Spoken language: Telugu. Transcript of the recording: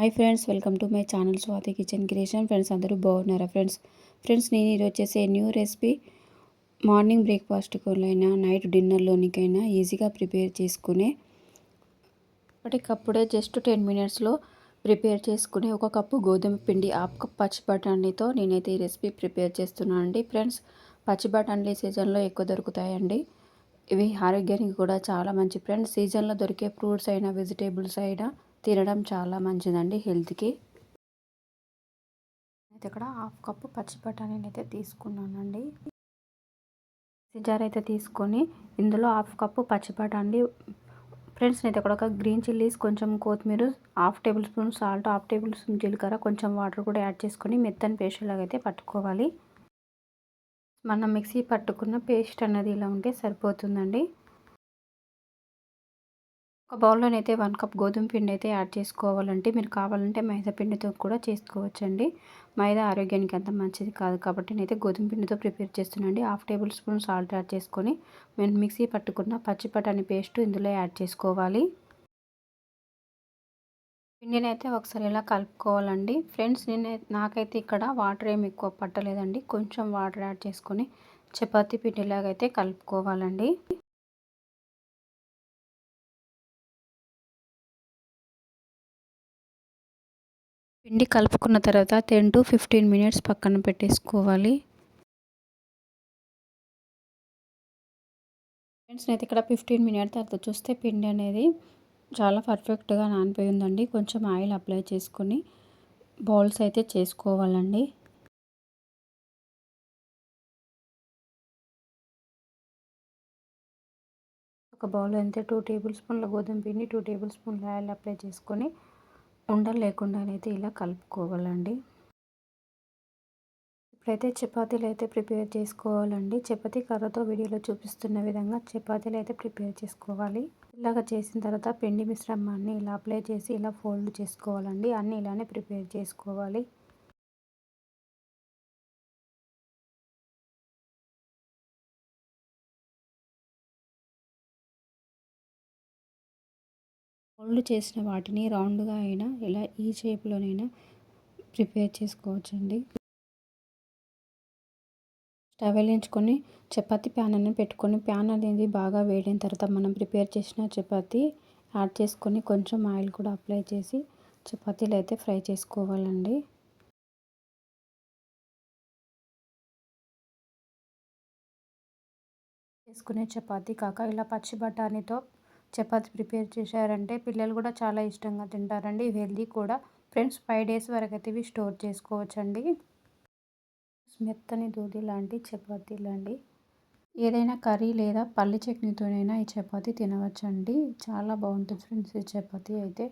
Hi friends welcome to my channel Swathi kitchen creation. Friends అందరూ బాగున్నారా ఫ్రెండ్స్? ఫ్రెండ్స్ నేను ఈరోజు వచ్చేసే న్యూ రెసిపీ మార్నింగ్ బ్రేక్ఫాస్ట్కైనా నైట్ డిన్నర్లోనికైనా ఈజీగా ప్రిపేర్ చేసుకునే అప్పటికప్పుడే జస్ట్ టెన్ మినిట్స్లో ప్రిపేర్ చేసుకునే ఒక కప్పు గోధుమ పిండి హాఫ్ కప్ పచ్చి బఠానీతో నేనైతే ఈ రెసిపీ ప్రిపేర్ చేస్తున్నాను అండి ఫ్రెండ్స్. పచ్చి బఠానీలు సీజన్లో ఎక్కువ దొరుకుతాయండి. ఇవి ఆరోగ్యానికి కూడా చాలా మంచి ఫ్రెండ్స్. సీజన్లో దొరికే ఫ్రూట్స్ అయినా వెజిటేబుల్స్ అయినా తినడం చాలా మంచిదండి హెల్త్కి. అయితే ఇక్కడ హాఫ్ కప్పు పచ్చి బఠానీని అయితే తీసుకున్నానండి. జార్ అయితే తీసుకొని ఇందులో హాఫ్ కప్పు పచ్చి బఠానీ. ఫ్రెండ్స్ అయితే ఇక్కడ ఒక గ్రీన్ చిల్లీస్ కొంచెం కొత్తిమీర half tablespoon salt half tablespoon జీలకర్ర కొంచెం వాటర్ కూడా యాడ్ చేసుకొని మెత్తని పేస్ట్ లాగా అయితే పట్టుకోవాలి. మనం మిక్సీ పట్టుకున్న పేస్ట్ అన్నది ఇలా ఉంటే సరిపోతుందండి. ఒక బౌల్లోనైతే వన్ కప్ గోధుమ పిండి అయితే యాడ్ చేసుకోవాలంటే మీరు కావాలంటే మైదా పిండితో కూడా చేసుకోవచ్చండి. మైదా ఆరోగ్యానికి అంత మంచిది కాదు కాబట్టి నేనైతే గోధుమ పిండితో ప్రిపేర్ చేస్తున్నాండి half tablespoon salt add చేసుకొని మేము మిక్సీ పట్టుకున్న పచ్చి బఠానీ పేస్ట్ ఇందులో యాడ్ చేసుకోవాలి. పిండిని అయితే ఒకసారి ఇలా కలుపుకోవాలండి. ఫ్రెండ్స్ నేను నాకైతే ఇక్కడ వాటర్ ఏమి ఎక్కువ పట్టలేదండి. కొంచెం వాటర్ యాడ్ చేసుకొని చపాతీ పిండిలాగైతే కలుపుకోవాలండి. పిండి కలుపుకున్న తర్వాత టెన్ టు ఫిఫ్టీన్ మినిట్స్ పక్కన పెట్టేసుకోవాలి. ఫ్రెండ్స్ అయితే ఇక్కడ ఫిఫ్టీన్ మినిట్స్ తర్వాత చూస్తే పిండి అనేది చాలా పర్ఫెక్ట్గా నానిపోయిందండి కొంచెం ఆయిల్ అప్లై చేసుకొని బౌల్స్ అయితే చేసుకోవాలండి. ఒక బౌల్ అయితే టూ టేబుల్ స్పూన్ల గోధుమ పిండి టూ టేబుల్ స్పూన్ల ఆయిల్ అప్లై చేసుకొని ఉండలు లేకుండానైతే ఇలా కలుపుకోవాలండి. ఇప్పుడైతే చపాతీలు అయితే ప్రిపేర్ చేసుకోవాలండి. చపాతీ కర్రతో వీడియోలో చూపిస్తున్న విధంగా చపాతీలు అయితే ప్రిపేర్ చేసుకోవాలి. ఇలాగ చేసిన తర్వాత పిండి మిశ్రమాన్ని ఇలా అప్లై చేసి ఇలా ఫోల్డ్ చేసుకోవాలండి. అన్నీ ఇలానే ప్రిపేర్ చేసుకోవాలి. ఫోల్డ్ చేసిన వాటిని రౌండ్గా అయినా ఇలా ఈ షేప్లోనైనా ప్రిపేర్ చేసుకోవచ్చండి. స్టవ్ ఎంచుకొని చపాతి ప్యాన్ అనేది పెట్టుకొని ప్యాన్ అనేది బాగా వేడిన తర్వాత మనం ప్రిపేర్ చేసిన చపాతి యాడ్ చేసుకొని కొంచెం ఆయిల్ కూడా అప్లై చేసి చపాతీలు అయితే ఫ్రై చేసుకోవాలండి. చేసుకునే చపాతీ కాక ఇలా పచ్చి బఠానీతో చపాతి ప్రిపేర్ చేశారంటే పిల్లలు కూడా చాలా ఇష్టంగా తింటారండి. హెల్దీ కూడా. ఫ్రెండ్స్ ఫైవ్ డేస్ వరకు అయితే ఇవి స్టోర్ చేసుకోవచ్చండి. మెత్తని దూది లాంటి చపాతీ లాంటి ఏదైనా కర్రీ లేదా పల్లి చట్నీతోనైనా ఈ చపాతీ తినవచ్చండి. చాలా బాగుంటుంది ఫ్రెండ్స్ ఈ చపాతీ అయితే.